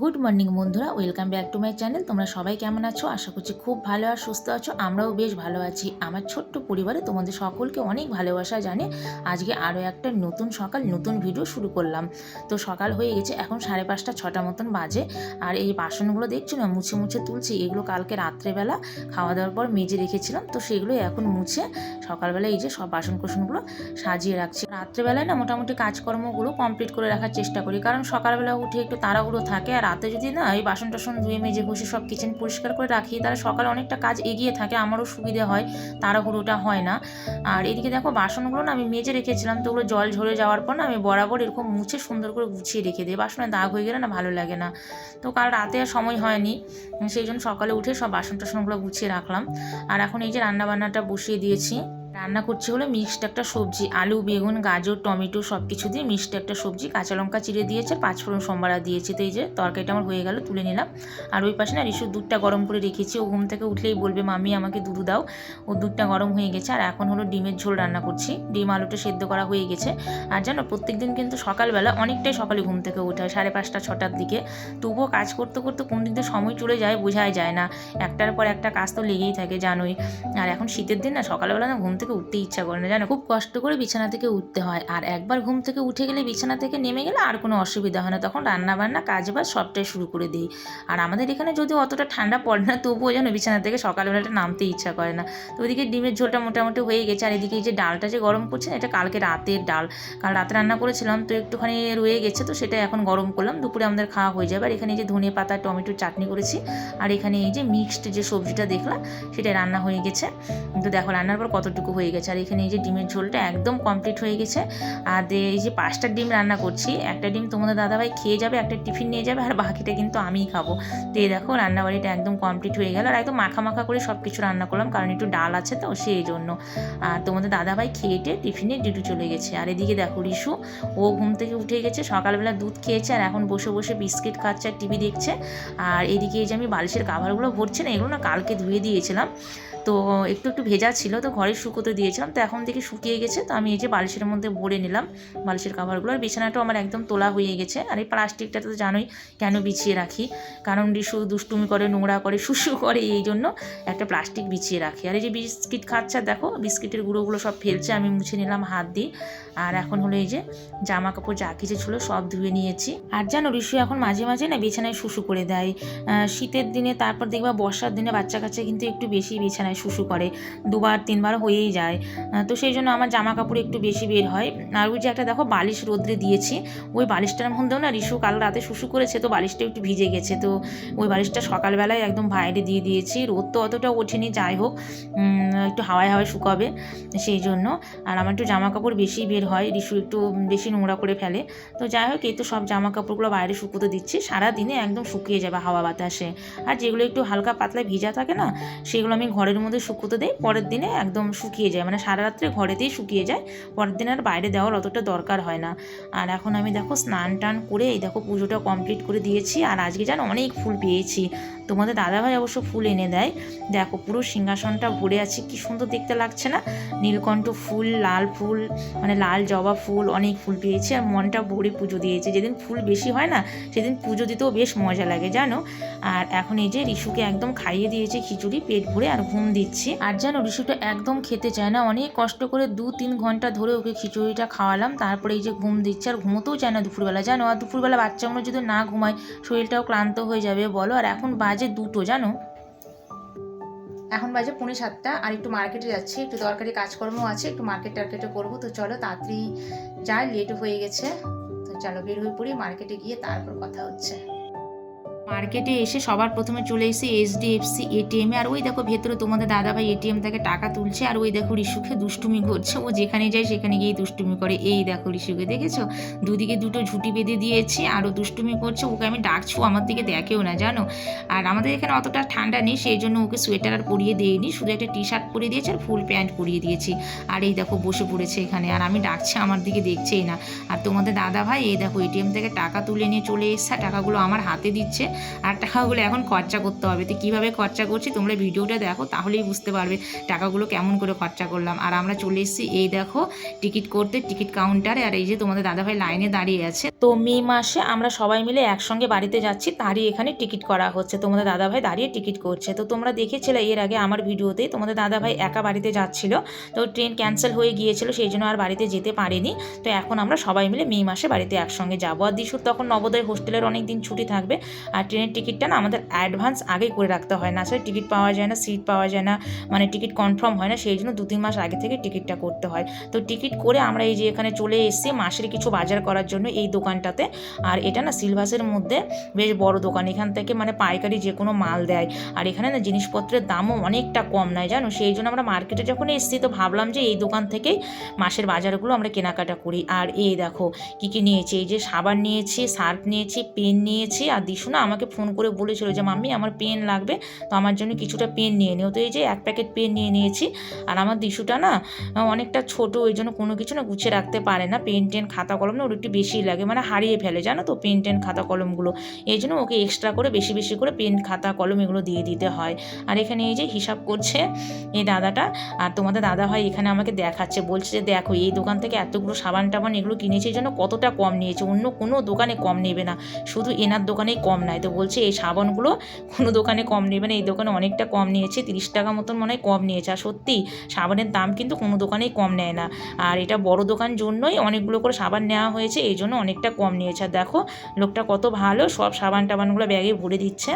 Good morning বন্ধুরা, welcome back to my channel. তোমরা সবাই কেমন আছো? আশা করছি খুব ভালো আর সুস্থ আছো, আমরাও বেশ ভালো আছি। আমার ছোট্ট পরিবারে তোমাদের সকলকে অনেক ভালোবাসা জানে, আজকে আরও একটা নতুন সকাল, নতুন ভিডিও শুরু করলাম। তো সকাল হয়ে গেছে, এখন সাড়ে পাঁচটা, ছটা মতন বাজে, আর এই বাসনগুলো দেখছ না, মুছে মুছে তুলছি, এগুলো কালকে রাত্রেবেলা খাওয়া দাওয়ার পর মেজে রেখেছিলাম, তো সেগুলো এখন মুছে সকালবেলা এই যে সব বাসন কোসনগুলো সাজিয়ে রাখছি। রাত্রেবেলায় না মোটামুটি কাজকর্মগুলো কমপ্লিট করে রাখার চেষ্টা করি, কারণ সকালবেলা উঠে একটু তাড়াহুড়ো থাকে, আর রাতে যদি না এই বাসন টাসন ধুয়ে, মেজে ঘষে সব কিচেন পরিষ্কার করে রাখি, তাহলে সকালে অনেকটা কাজ এগিয়ে থাকে, আমারও সুবিধে হয়, তাড়াহুড়োটা হয় না। আর এদিকে দেখো বাসনগুলো না আমি মেজে রেখেছিলাম, তো ওগুলো জল ঝরে যাওয়ার পর না আমি বরাবর এরকম মুছে সুন্দর করে গুছিয়ে রেখে দিই, বাসনে দাগ হয়ে গেলে না ভালো লাগে না। তো কাল রাতে আর সময় হয়নি, সেই জন্য সকালে উঠে সব বাসন টাসনগুলো গুছিয়ে রাখলাম। আর এখন এই যে রান্নাবান্নাটা বসিয়ে দিয়েছি। রান্না করছি হলো মিক্সড একটা সবজি, আলু, বেগুন, গাজর, টমেটো সব কিছু দিয়ে মিক্সড একটা সবজি, কাঁচা লঙ্কা চিড়ে দিয়েছে পাঁচফোড়ন সোমবারা দিয়েছি। তো এই যে তরকারিটা আমার হয়ে গেল, তুলে নিলাম। আর ওই পাশে না রিসুর দুধটা গরম করে রেখেছি, ও ঘুম থেকে উঠলেই বলবে মামি আমাকে দুধ দাও। ও দুধটা গরম হয়ে গেছে, আর এখন হলো ডিমের ঝোল রান্না করছি। ডিম আলুটা সেদ্ধ করা হয়ে গেছে। আর জানো প্রত্যেক দিন কিন্তু সকালবেলা অনেকটাই সকালে ঘুম থেকে উঠে হয় সাড়ে পাঁচটা, ছটার দিকে। তবুও কাজ করতে করতে কোন দিন সময় চলে যায় বোঝাই যায় না। একটার পর একটা কাজ তো লেগেই থাকে, জানোই। আর এখন শীতের দিন না, সকালবেলা না ঘুম থেকে উঠতে ইচ্ছা করে না। জানো, খুব কষ্ট করে বিছানা থেকে উঠতে হয়। আর একবার ঘুম থেকে উঠে গেলে বিছানা থেকে নেমে গেলে আর কোনো অসুবিধা হয় না। তখন রান্না বান্না কাজ বাজ সবটাই শুরু করে দিই। আর আমাদের এখানে যদি অতটা ঠান্ডা পড়ে না, তবুও যেন বিছানা থেকে সকালবেলাটা নামতে ইচ্ছা করে না। তো ওইদিকে ডিমের ঝোলটা মোটামুটি হয়ে গেছে। আর এদিকে এই যে ডালটা যে গরম করছে এটা কালকে রাতের ডাল। কাল রাতে রান্না করেছিলাম, তো একটুখানি রয়ে গেছে, তো সেটা এখন গরম করলাম। দুপুরে আমাদের খাওয়া হয়ে যাবে। আর এখানে এই যে ধনে পাতা টমেটোর চাটনি করেছি। আর এখানে এই যে মিক্সড যে সবজিটা দেখলাম সেটা রান্না হয়ে গেছে। তো দেখো, রান্নার পর কতটুকু হয়ে গেছে। আর এখানে এই যে ডিমের ঝোলটা একদম কমপ্লিট হয়ে গেছে। আর এই যে পাঁচটা ডিম রান্না করছি। একটা ডিম তোমাদের দাদাভাই খেয়ে যাবে, একটা টিফিন নিয়ে যাবে, আর বাকিটা কিন্তু আমিই খাব। তো এই দেখো, রান্নাবাড়িটা একদম কমপ্লিট হয়ে গেল। আর একদম মাখা মাখা করে সব কিছু রান্না করলাম, কারণ একটু ডাল আছে তো সেই জন্য। আর তোমাদের দাদাভাই খেয়ে টেয়ে টিফিনে ডিউটি চলে গেছে। আর এদিকে দেখো রিশু ও ঘুম থেকে উঠে গেছে, সকালবেলা দুধ খেয়েছে, আর এখন বসে বসে বিস্কিট খাচ্ছে আর টিভি দেখছে। আর এদিকে এই যে আমি বালিশের কাভারগুলো ভরছি না, এগুলো না কালকে ধুয়ে দিয়েছিলাম। তো একটু একটু ভেজা ছিল, তো ঘরে শুকোতে দিয়েছিলাম। তো এখন দেখি শুকিয়ে গেছে। তো আমি এই যে বালিশের মধ্যে ভরে নিলাম বালিশের কাভারগুলো আর বিছানাটাও আমার একদম তোলা হয়ে গেছে। আর এই প্লাস্টিকটা তো জানোই কেন বিছিয়ে রাখি। কারণ রিসু দুষ্টুমি করে, নোংরা করে, শুশু করে এই জন্য একটা প্লাস্টিক বিছিয়ে রাখি। আর এই যে বিস্কিট খাচ্ছে, দেখো, বিস্কিটের গুঁড়োগুলো সব ফেলছে, আমি মুছে নিলাম হাত দিয়ে। আর এখন হলো এই যে জামা কাপড় যা কিছু ছিল সব ধুয়ে নিয়েছি। আর জানো, রিসু এখন মাঝে মাঝে না বিছানায় শুশু করে দেয়। শীতের দিনে, তারপর দেখবা বর্ষার দিনে বাচ্চা কাচ্চা কিন্তু একটু বেশি বিছানায় শুশু করে, দুবার, তিনবার হয়েই যায়। তো সেই জন্য আমার জামা কাপড় একটু বেশি বের হয়। আর ওই যে একটা দেখো বালিশ রোদ্রে দিয়েছি, ওই বালিশটার মধ্যেও না রিসু কাল রাতে শুশু করেছে, তো বালিশটা একটু ভিজে গেছে। তো ওই বালিশটা সকালবেলায় একদম বাইরে দিয়ে দিয়েছি। রোদ তো অতটা ওঠেনি, যাই হোক একটু হাওয়ায় হাওয়ায় শুকাবে সেই জন্য। আর আমার একটু জামা কাপড় বেশি বের হয়, রিসু একটু বেশি নোংরা করে ফেলে। তো যাই হোক, এই তো সব জামা কাপড়গুলো বাইরে শুকোতে দিচ্ছি। সারা দিনে একদম শুকিয়ে যাবে হাওয়া বাতাসে। আর যেগুলো একটু হালকা পাতলা ভিজা থাকে না, সেগুলো আমি ঘরের মধ্যে শুকোতে দেয়, পরের দিনে একদম শুকিয়ে যায়। মানে সারা রাত্রে ঘরেতেই শুকিয়ে যায়, পরের দিন আর বাইরে দেওয়ার অতটা দরকার হয় না। আর এখন আমি দেখো স্নান টান করে এই দেখো পুজোটা কমপ্লিট করে দিয়েছি, আর আজকে যেন অনেক ফুল পেয়েছি। তোমাদের দাদাভাই অবশ্য ফুল এনে দেয়। দেখো পুরো সিংহাসনটা ভরে আছে, কি সুন্দর দেখতে লাগছে না? নীলকণ্ঠ ফুল, লাল ফুল মানে লাল জবা ফুল অনেক ফুল পেয়েছি, আর মনটা ভরে পুজো দিয়েছে। যেদিন ফুল বেশি হয় না, সেদিন পুজো দিতেও বেশ মজা লাগে, জানো? আর এখন এই যে রিশুকে একদম খাইয়ে দিয়েছে খিচুড়ি, পেট ভরে আর ঘুম দিচ্ছি। আর যেন রিশুটা একদম খেতে চায় না। অনেক কষ্ট করে দু তিন ঘণ্টা ধরে ওকে খিচুড়িটা খাওয়ালাম। তারপরে এই যে ঘুম দিচ্ছে, আর ঘুমোতেও চায় না দুপুরবেলা। জানো, আর দুপুরবেলা বাচ্চাগুলো যদি না ঘুমায়, শরীরটাও ক্লান্ত হয়ে যাবে, বলো। আর এখন বাজে দুটো, জানো? এখন বাজে পৌনে সাতটা, আর একটু মার্কেটে যাচ্ছি। একটু দরকারি কাজকর্ম আছে, একটু মার্কেট টার্কেটে করব। তো চলো, তাড়াতাড়ি যাই, লেট হয়ে গেছে। তো চলো, বের হয়ে পড়ি, মার্কেটে গিয়ে তারপর কথা হচ্ছে। মার্কেটে এসে সবার প্রথমে চলে এসে এইচডিএফসি এটিএম আর ওই দেখো ভেতরে তোমাদের দাদাভাই এটিএম থেকে টাকা তুলছে, আর ওই দেখো ঋষুকে দুষ্টুমি করছে। ও যেখানে যায় সেখানে গিয়ে দুষ্টুমি করে। এই দেখো ঋষুকে দেখেছ? দুদিকে দুটো ঝুঁটি বেঁধে দিয়েছি, আরও দুষ্টুমি করছে। ওকে আমি ডাকছো, আমার দিকে দেখেও না, জানো? আর আমাদের এখানে অতটা ঠান্ডা নেই, সেই জন্য ওকে সোয়েটার আর পরিয়ে দিইনি। শুধু একটা টি শার্ট পরিয়ে দিয়েছে আর ফুল প্যান্ট পরিয়ে দিয়েছি। আর এই দেখো বসে পড়েছে এখানে। আর আমি ডাকছি, আমার দিকে দেখছেই না। আর তোমাদের দাদা ভাই এই দেখো এটিএম থেকে টাকা তুলে নিয়ে চলে এসছে টাকাগুলো আমার হাতে দিচ্ছে। আর টাকাগুলো এখন খরচা করতে হবে। তো কীভাবে খরচা করছি তোমরা ভিডিওটা দেখো, তাহলেই বুঝতে পারবে টাকাগুলো কেমন করে খরচা করলাম। আর আমরা চলে এসেছি এই দেখো টিকিট করতে, টিকিট কাউন্টারে। আর এই যে তোমাদের দাদাভাই লাইনে দাঁড়িয়ে আছে। তো মে মাসে আমরা সবাই মিলে একসঙ্গে বাড়িতে যাচ্ছি, তারই এখানে টিকিট করা হচ্ছে। তোমাদের দাদাভাই দাঁড়িয়ে টিকিট করছে। তো তোমরা দেখেছিলে এর আগে আমার ভিডিওতেই তোমাদের দাদাভাই একা বাড়িতে যাচ্ছিল। তো ট্রেন ক্যান্সেল হয়ে গিয়েছিল, সেই জন্য আর বাড়িতে যেতে পারেনি। তো এখন আমরা সবাই মিলে মে মাসে বাড়িতে একসঙ্গে যাব। আর দিশুর তখন নবোদয় হোস্টেলের অনেক দিন ছুটি থাকবে। আর ট্রেনের টিকিটটা না আমাদের অ্যাডভান্স আগেই করে রাখতে হয় না। আসলে টিকিট পাওয়া যায় না সিট পাওয়া যায় না মানে টিকিট কনফার্ম হয় না, সেই জন্য দু তিন মাস আগে থেকে টিকিটটা করতে হয়। তো টিকিট করে আমরা এই যে এখানে চলে এসেছি মাসের কিছু বাজার করার জন্য এই দোকানটাতে। আর এটা না সিলভাসের মধ্যে বেশ বড় দোকান, এখান থেকে মানে পাইকারি যে কোনো মাল দেয়। আর এখানে না জিনিসপত্রের দামও অনেকটা কম নয় জানো? সেই জন্য আমরা মার্কেটে যখন এসেছি তো ভাবলাম যে এই দোকান থেকেই মাসের বাজারগুলো আমরা কেনাকাটা করি। আর এই দেখো কী কী নিয়েছি, এই যে সাবান নিয়েছি, সার্ফ নিয়েছি, পেন নিয়েছি, আর দিশু না আমাকে ফোন করে বলেছিল যে মাম্মি আমার পেন লাগবে তো আমার জন্য কিছুটা পেন নিয়ে নিও। তো এই যে এক প্যাকেট পেন নিয়ে নিয়েছি আর আমার দিশুটা না অনেকটা ছোট ওই জন্য কোনো কিছু না গুছিয়ে রাখতে পারে না। পেন টেন খাতা কলম না ওর একটু বেশি লাগে মানে হারিয়ে ফেলে জানো তো পেন টেন খাতা কলমগুলো। এই জন্য ওকে এক্সট্রা করে বেশি বেশি করে পেন খাতা কলম এগুলো দিয়ে দিতে হয়। আর এখানে এই যে হিসাব করছে এই দাদাটা আর তোমাদের দাদা ভাই এখানে আমাকে দেখাচ্ছে বলছে যে দেখো এই দোকান থেকে এতগুলো সাবান টাবান এগুলো কিনেছে এই জন্য কতটা কম নিয়েছে অন্য কোনো দোকানে কম নেবে না শুধু এনার দোকানেই কম নেয় তো বলছে, এই সাবানগুলো কোনো দোকানে কম নেবে না, এই দোকানে অনেকটা কম নিয়েছে, তিরিশ টাকা মতন মনে হয় কম নিয়েছে। আর সত্যি, সাবানের দাম কিন্তু কোনো দোকানেই কম নেয় না। আর এটা বড় দোকান জন্যই অনেকগুলো করে সাবান নেওয়া হয়েছে, এই জন্য অনেকটা কম নিয়েছে। আর দেখো, লোকটা কত ভালো, সব সাবান টাবানগুলো ব্যাগে ভরে দিচ্ছে।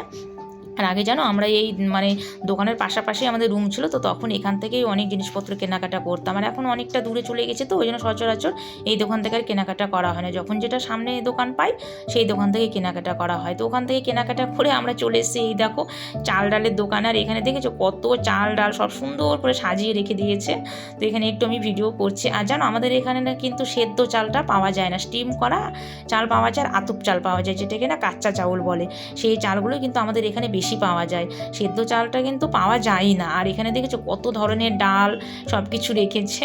আর আগে জানো আমরা এই মানে দোকানের পাশাপাশি আমাদের রুম ছিল, তো তখন এখান থেকেই অনেক জিনিসপত্র কেনাকাটা করতাম। আর এখন অনেকটা দূরে চলে গেছে তো, ওই জন্য সচরাচর এই দোকান থেকে আর কেনাকাটা করা হয় না। যখন যেটা সামনে দোকান পাই, সেই দোকান থেকে কেনাকাটা করা হয়। তো ওখান থেকে কেনাকাটা করে আমরা চলে এসেছি। এই দেখো, চাল ডালের দোকান। আর এখানে দেখেছ কত চাল ডাল সব সুন্দর করে সাজিয়ে রেখে দিয়েছে। তো এখানে একটু আমি ভিডিও করছি। আর জানো আমাদের এখানে না কিন্তু সেদ্ধ চালটা পাওয়া যায় না। স্টিম করা চাল পাওয়া যায় আর আতুপ চাল পাওয়া যায়, যেটাকে না কাঁচা চাউল বলে। সেই চালগুলো কিন্তু আমাদের এখানে বেশি পাওয়া যায়। সেদ্ধ চালটা কিন্তু পাওয়া যায় না। আর এখানে দেখেছ কত ধরনের ডাল সব কিছু রেখেছে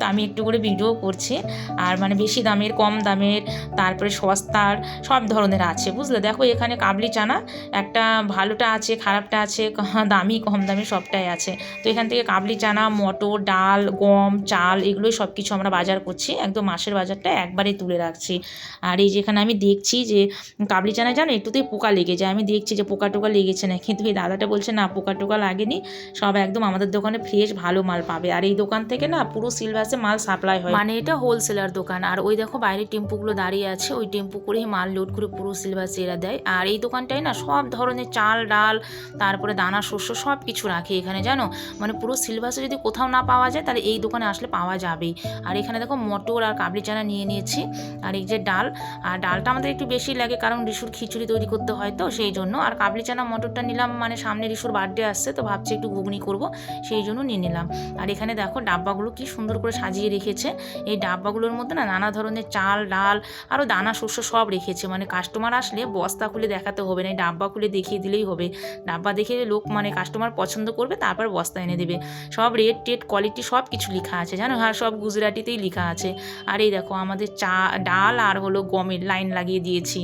তো আমি একটু করে ভিডিও করছি। আর মানে বেশি দামের, কম দামের, তারপরে সস্তার সব ধরনের আছে, বুঝলে? দেখো এখানে কাবলি চানা একটা ভালোটা আছে, খারাপটা আছে, দামি, কম দামি সবটাই আছে। তো এখান থেকে কাবলি চানা, মটর, ডাল, গম, চাল এগুলোই সব কিছু আমরা বাজার করছি। একদম মাসের বাজারটা একবারেই তুলে রাখছি। আর এই যেখানে আমি দেখছি যে, কাবলি চানা জানো একটুতেই পোকা লেগে যায়। আমি দেখছি যে পোকা টোকা লেগেছে না। কিন্তু এই দাদাটা বলছে, না, পোকা টোকা লাগেনি। সব একদম আমাদের দোকানে ফ্রেশ ভালো মাল পাবে। আর এই দোকান থেকে না পুরো সিলভাসে মাল সাপ্লাই হয়। মানে এটা হোলসেলার দোকান। আর ওই দেখো বাইরে টেম্পুগুলো দাঁড়িয়ে আছে। ওই টেম্পু করে মাল লোড করে পুরো সিলভাসে এরা দেয়। আর এই দোকানটায় না সব ধরনের চাল, ডাল, তারপরে দানা, শস্য সব কিছু রাখে এখানে, জানো? মানে পুরো সিলভাসে যদি কোথাও না পাওয়া যায়, তাহলে এই দোকানে আসলে পাওয়া যাবেই। আর এখানে দেখো মটর আর কাবলি চানা নিয়ে নিয়েছি। আর এই যে ডাল, আর ডালটা আমাদের একটু বেশি লাগে, কারণ রিসুর খিচুড়ি তৈরি করতে হয় তো, সেই জন্য। আর কাবলি চানা মটরটা নিলাম মানে সামনে রিসুর বার্থডে আসছে, তো ভাবছি একটু ঘুগনি করব, সেই জন্য নিয়ে নিলাম। আর এখানে দেখো ডাব্বাগুলো কি সুন্দর করে সাজিয়ে রেখেছে। এই ডাব্বাগুলোর মধ্যে না নানা ধরনের চাল, ডাল, আরও দানা, শস্য সব রেখেছে। মানে কাস্টমার আসলে বস্তা খুলে দেখাতে হবে না, এই ডাব্বা খুলে দেখিয়ে দিলেই হবে। ডাব্বা দেখে লোক মানে কাস্টমার পছন্দ করবে, তারপর বস্তা এনে দেবে। সব রেট টেট কোয়ালিটি সব কিছু লেখা আছে, জানো? হ্যাঁ সব গুজরাটিতেই লেখা আছে। আর এই দেখো আমাদের চা, ডাল আর হলো গমের লাইন লাগিয়ে দিয়েছি।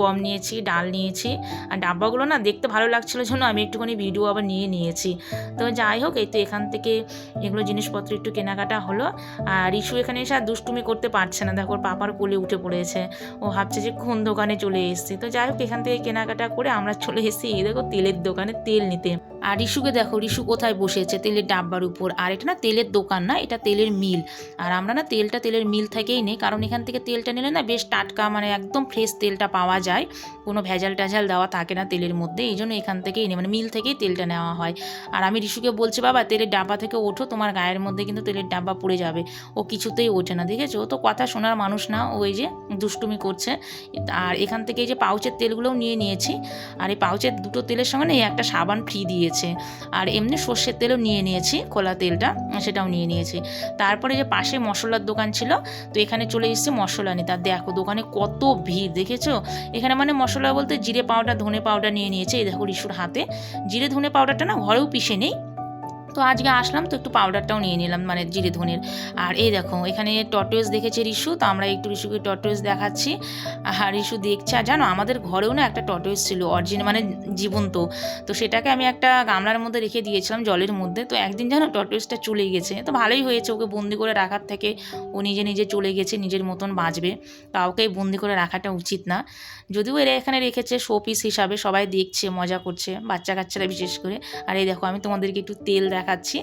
গম নিয়েছি, ডাল নিয়েছি। আর ডাব্বাগুলো না দেখতে ভালো লাগছিল জন্য আমি একটুখানি ভিডিও আবার নিয়ে নিয়েছি। তো যাই হোক, এই তো এখান থেকে এগুলো জিনিসপত্র একটু কেনাকাটা হলো। আর ইস্যু এখানে এসে আর দুষ্টুমি করতে পারছে না। দেখো পাপার কোলে উঠে পড়েছে। ও ভাবছে যে কোন দোকানে চলে এসেছি। তো যাই হোক, এখান থেকে কেনাকাটা করে আমরা চলে এসেছি এই দেখো, তেলের দোকানে তেল নিতে। আর রিশুকে দেখো, রিশু কোথায় বসেছে? তেলের ডাব্বার উপর। আর এটা না তেলের দোকান না, এটা তেলের মিল। আর আমরা না তেলটা তেলের মিল থেকেই নেই, কারণ এখান থেকে তেলটা নিলে না বেশ টাটকা মানে একদম ফ্রেশ তেলটা পাওয়া যায়। কোনো ভেজাল ট্যাজাল দেওয়া থাকে না তেলের মধ্যে, এই জন্য এখান থেকেই নেই মানে মিল থেকেই তেলটা নেওয়া হয়। আর আমি রিশুকে বলছি, বাবা, তেলের ডাব্বা থেকে ওঠো, তোমার গায়ের মধ্যে কিন্তু তেলের ডাব্বা পড়ে যাবে। ও কিছুতেই ওঠে না, দেখেছ? তো কথা শোনার মানুষ না ওই যে দুষ্টুমি করছে। আর এখান থেকে এই যে পাউচের তেলগুলোও নিয়ে নিয়েছি। আর এই পাউচের দুটো তেলের সঙ্গে না একটা সাবান ফ্রি দিয়েছে। আর এমনি সর্ষের তেলও নিয়ে নিয়েছি খোলা তেলটা, সেটাও নিয়ে নিয়েছি। তারপরে যে পাশে মশলার দোকান ছিল, তো এখানে চলে এসেছি মশলা নিতে। আর দেখো দোকানে কত ভিড়, দেখেছ? এখানে মানে মশলা বলতে জিরে পাউডার, ধনে পাউডার নিয়ে নিয়েছে। এই দেখো রিসুর হাতে। জিরে, ধনে পাউডারটা না ঘরেও পিষে নেই। তো আজকে আসলাম তো একটু পাউডারটাও নিয়ে নিলাম মানে জিরে ধনের। আর এই দেখো, এখানে টটোয়েস দেখেছে রিশু, তো আমরা একটু রিশুকে টটোয়েস দেখাচ্ছি। আর রিশু দেখছে, আর জানো, আমাদের ঘরেও না একটা টটোয়েস ছিল অরিজিনাল মানে জীবন্ত। তো সেটাকে আমি একটা গামলার মধ্যে রেখে দিয়েছিলাম জলের মধ্যে। তো একদিন যেন টটোয়েসটা চলে গেছে। তো ভালোই হয়েছে, ওকে বন্দি করে রাখার থেকে। ও নিজে নিজে চলে গেছে, নিজের মতন বাঁচবে। কাউকেই বন্দি করে রাখাটা উচিত না। যদিও এরা এখানে রেখেছে শো পিস হিসাবে, সবাই দেখছে, মজা করছে বাচ্চা কাচ্চারা বিশেষ করে। আর এই দেখো, আমি তোমাদেরকে একটু তেল দেখাচ্ছি।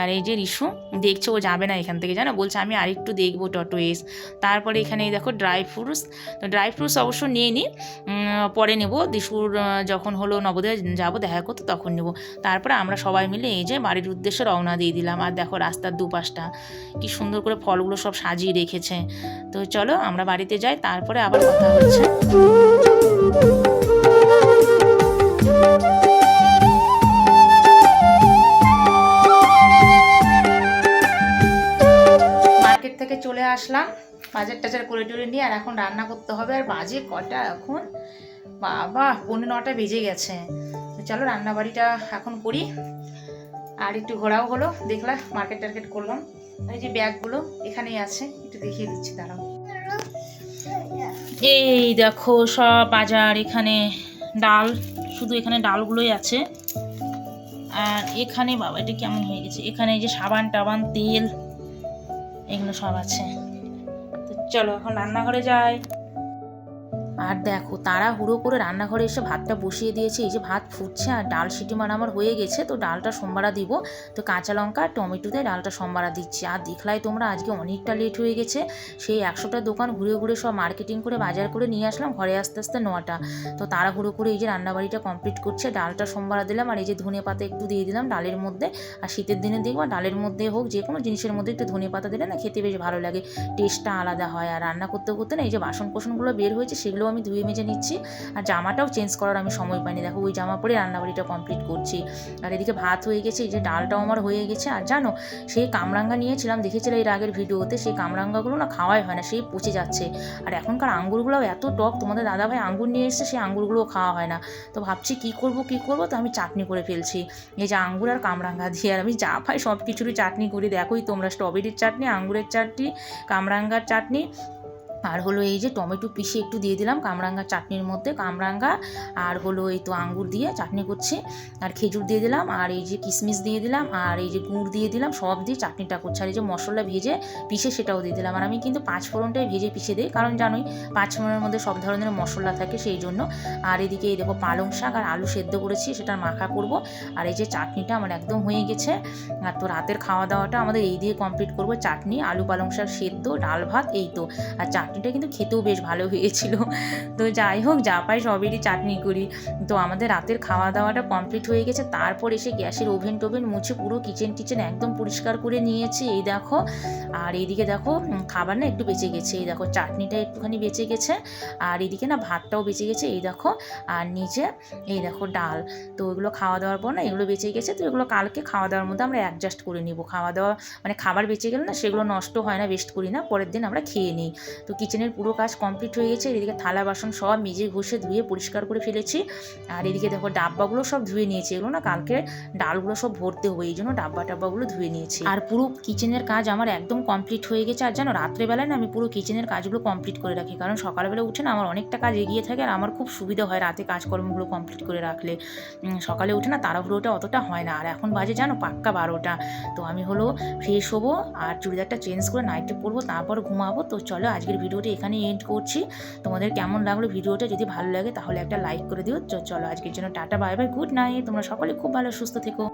আর এই যে রিশু, দেখছে ও যাবে না এখান থেকে, জানো? বলছে, আমি আরেকটু দেখব টটোয়েস তারপরে এখানে দেখো ড্রাই ফ্রুটস তো ড্রাই ফ্রুটস অবশ্য নিয়ে নিই পরে নেব। দিশুর যখন হলো নবোদয় যাব, দেখা করতে, তখন নেব। তারপরে আমরা সবাই মিলে এই যে বাড়ির উদ্দেশ্যে রওনা দিয়ে দিলাম। আর দেখো রাস্তার দুপাশটা, কি সুন্দর করে ফলগুলো সব সাজিয়ে রেখেছে। তো চলো, আমরা বাড়িতে যাই, তারপরে আবার কথা হচ্ছে। চলে আসলাম, বাজার টাজার করে টরে নিয়ে আর এখন রান্না করতে হবে। আর বাজে কটা এখন? বাবা, পৌনে নটা বেজে গেছে। চলো রান্না বাড়িটা এখন করি। আর একটু ঘোরাও হলো দেখলাম মার্কেট টার্কেট করলাম। এই যে ব্যাগগুলো এখানেই আছে, একটু দেখিয়ে দিচ্ছি, দাঁড়াও। এই দেখো, সব বাজার এখানে ডাল, শুধু এখানে ডালগুলোই আছে। আর এখানে, বাবা, এটা কেমন হয়ে গেছে? এখানে যে সাবান টাবান তেল এগুলো সব আছে। তো চলো এখন রান্নাঘরে যাই। আর দেখো, তারা হুড়ো করে রান্নাঘরে এসে ভাতটা বসিয়ে দিয়েছে। এই যে ভাত ফুটছে আর ডাল সিটি মারা আমার হয়ে গেছে, তো ডালটা সোমবারা দিব। তো কাঁচা লঙ্কা আর টমেটো দিয়ে ডালটা সোমবারা দিচ্ছি। আর দেখলাই তোমরা, আজকে অনেকটা লেট হয়ে গেছে। সেই একশোটা দোকান ঘুরে ঘুরে সব মার্কেটিং করে বাজার করে নিয়ে আসলাম ঘরে আস্তে আস্তে নটা। তো তারা হুড়ো করে এই যে রান্নাবাড়িটা কমপ্লিট করছে, ডালটা সোমবারা দিলাম আর এই যে ধনে পাতা একটু দিয়ে দিলাম ডালের মধ্যে। আর শীতের দিনে দেখব ডালের মধ্যে হোক যে কোনো জিনিসের মধ্যে একটু ধনে পাতা দিলে না খেতে বেশ ভালো লাগে টেস্টটা আলাদা হয়। আর রান্না করতে করতে না এই যে বাসন কোসনগুলো বের হয়েছে সেগুলো আমি ধুয়ে মেজে নিচ্ছি। আর জামাটাও চেঞ্জ করার আমি সময় পাইনি। দেখো ওই জামা পরে রান্নাবাড়িটা কমপ্লিট করছি। আর এদিকে ভাত হয়ে গেছে, এই যে ডালটাও আমার হয়ে গেছে। আর জানো, সেই কামরাঙ্গা নিয়েছিলাম, দেখেছিলে এর আগের ভিডিওতে, সেই কামরাঙ্গাগুলো না খাওয়াই হয় না, সেই পচে যাচ্ছে। আর এখনকার আঙ্গুরগুলোও এত টক, তোমাদের দাদাভাই আঙ্গুর নিয়ে এসেছে, সেই আঙ্গুরগুলোও খাওয়া হয় না। তো ভাবছি কি করব কি করব, তো আমি চাটনি করে ফেলছি। এই যে আঙ্গুর আর কামরাঙ্গা দিয়ে, আর আমি যা পাই সব কিছুরই চাটনি করি। দেখোই তোমরা স্ট্রবেরির চাটনি, আঙ্গুরের চাটনি, কামরাঙ্গার চাটনি আর হলো এই যে টমেটো পিষে একটু দিয়ে দিলাম কামরাঙ্গা চাটনির মধ্যে কামরাঙ্গা আর হলো এই তো আঙ্গুর দিয়ে চাটনি করছি। আর খেজুর দিয়ে দিলাম, আর এই যে কিশমিশ দিয়ে দিলাম, আর এই যে গুড় দিয়ে দিলাম, সব দিয়ে চাটনিটা করছি। আর এই যে মশলা ভেজে পিষে সেটাও দিয়ে দিলাম। আর আমি কিন্তু পাঁচ ফোড়নটাই ভেজে পিষে দিই, কারণ জানোই পাঁচ ফোড়নের মধ্যে সব ধরনের মশলা থাকে সেই জন্য। আর এদিকে এই দেখো পালং শাক আর আলু সেদ্ধ করেছি, সেটা মাখা করব। আর এই যে চাটনিটা আমার একদম হয়ে গেছে। আর তো রাতের খাওয়া দাওয়াটা আমাদের এই দিয়ে কমপ্লিট করব, চাটনি, আলু পালং শাক সেদ্ধ, ডাল ভাত, এই তো। আর চাটনিটা কিন্তু খেতেও বেশ ভালো হয়েছিল। তো যাই হোক, যা পাই সবেরই চাটনি করি। তো আমাদের রাতের খাওয়া দাওয়াটা কমপ্লিট হয়ে গেছে। তারপর এসে গ্যাসের ওভেন টোভেন মুছে পুরো কিচেন টিচেন একদম পরিষ্কার করে নিয়েছি। এই দেখো, আর এইদিকে দেখো খাবার না একটু বেঁচে গেছে। এই দেখো, চাটনিটা একটুখানি বেঁচে গেছে। আর এদিকে না ভাতটাও বেঁচে গেছে। এই দেখো, আর নিচে এই দেখো ডাল। তো এগুলো খাওয়া দাওয়ার পর না এগুলো বেঁচে গেছে। তো এগুলো কালকে খাওয়া দাওয়ার মধ্যে আমরা অ্যাডজাস্ট করে নিব। খাওয়া দাওয়া মানে খাবার বেঁচে গেলে না সেগুলো নষ্ট হয় না ওয়েস্ট করি না। পরের দিন আমরা খেয়ে নিই। তো কিচেনের পুরো কাজ কমপ্লিট হয়ে গেছে। এদিকে থালা, বাসন সব মেজে ঘষে ধুয়ে পরিষ্কার করে ফেলেছি। আর এদিকে দেখো ডাব্বাগুলো সব ধুয়ে নিয়েছি। এগুলো না কালকে ডালগুলো সব ভরতে হবে এই জন্য ডাব্বা টাব্বাগুলো ধুয়ে নিয়েছি। আর পুরো কিচেনের কাজ আমার একদম কমপ্লিট হয়ে গেছে। আর জানো, রাত্রেবেলায় না আমি পুরো কিচেনের কাজগুলো কমপ্লিট করে রাখি। কারণ সকালবেলা উঠে না আমার অনেকটা কাজ এগিয়ে থাকে আর আমার খুব সুবিধা হয় রাতে কাজকর্মগুলো কমপ্লিট করে রাখলে। সকালে উঠে না তাড়াহুড়োটা অতটা হয় না। আর এখন বাজে জানো পাক্কা বারোটা। তো আমি হলো ফ্রেশ হব আর চুড়িদারটা চেঞ্জ করে নাইটে পরবো, তারপর ঘুমাবো। তো চলো আজকের ভিডিওটা এখানে এন্ড করছি। তোমাদের কেমন লাগল ভিডিওটা? যদি ভালো লাগে তাহলে একটা লাইক করে দিও। চলো আজকের জন্য tata bye bye good night তোমরা সকলে খুব ভালো, সুস্থ থেকো।